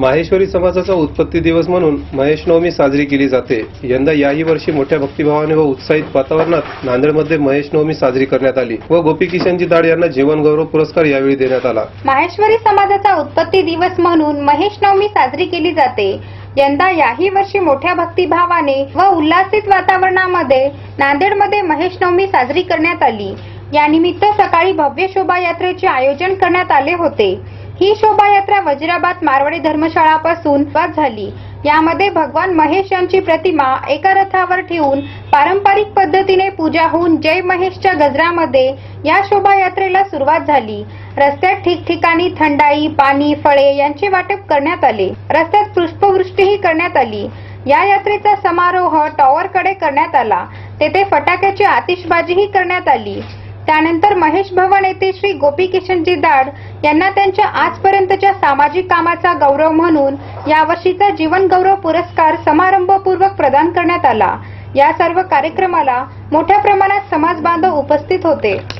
माहेश्वरी समाजाचा उत्पत्ती दिवस म्हणून महेश नवमी साजरी केली जाते. यंदा याही वर्षी मोठ्या भक्तिभावाने व उत्साहित वातावरणात नांदेडमध्ये महेश नवमी साजरी करण्यात आली व गोपी किशनजी दाड यांना जीवन गौरव पुरस्कार यावेळी देण्यात आला. माहेश्वरी समाजाचा उत्पत्ती दिवस म्हणून महेश नवमी साजरी केली जाते. यंदा याही वर्षी मोठ्या भक्तिभावाने व उल्हासित वातावरणामध्ये नांदेडमध्ये महेश नवमी साजरी करण्यात आली. यानिमित्त सकाळी भव्य शोभायात्रेचे आयोजन करण्यात आले होते. ही शोभायात्रा वजिराबाद मारवाडी धर्मशाळापासून सुरुवात झाली. यामध्ये भगवान महेश यांची प्रतिमा एका रथावर ठेवून पारंपरिक पद्धतीने पूजा होऊन जय महेशच्या गजरामध्ये या शोभायात्रेला सुरुवात झाली. रस्त्यात ठिकठिकाणी थंडाई पाणी फळे यांचे वाटप करण्यात आले. रस्त्यात पुष्पवृष्टीही करण्यात आली. या यात्रेचा समारोह टॉवरकडे करण्यात आला. तेथे फटाक्याची आतिषबाजीही करण्यात आली. त्यानंतर महेश भवन येथे श्री गोपी किशनजी दाड यांना त्यांच्या आजपर्यंतच्या सामाजिक कामाचा गौरव म्हणून यावर्षीचा जीवन गौरव पुरस्कार समारंभपूर्वक प्रदान करण्यात आला. या सर्व कार्यक्रमाला मोठ्या प्रमाणात समाज बांधव उपस्थित होते.